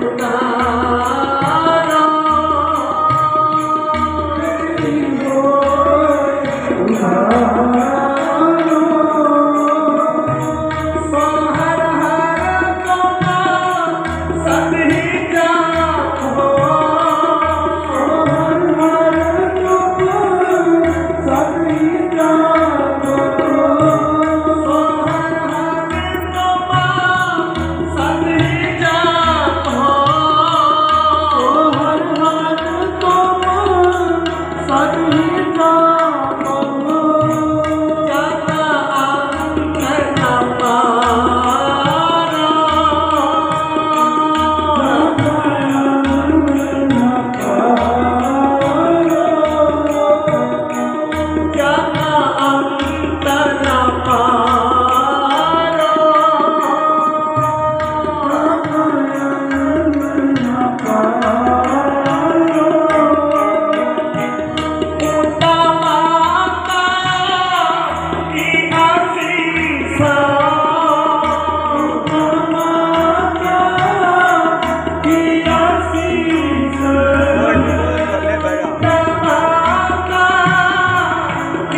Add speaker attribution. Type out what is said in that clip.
Speaker 1: না
Speaker 2: তুমি তা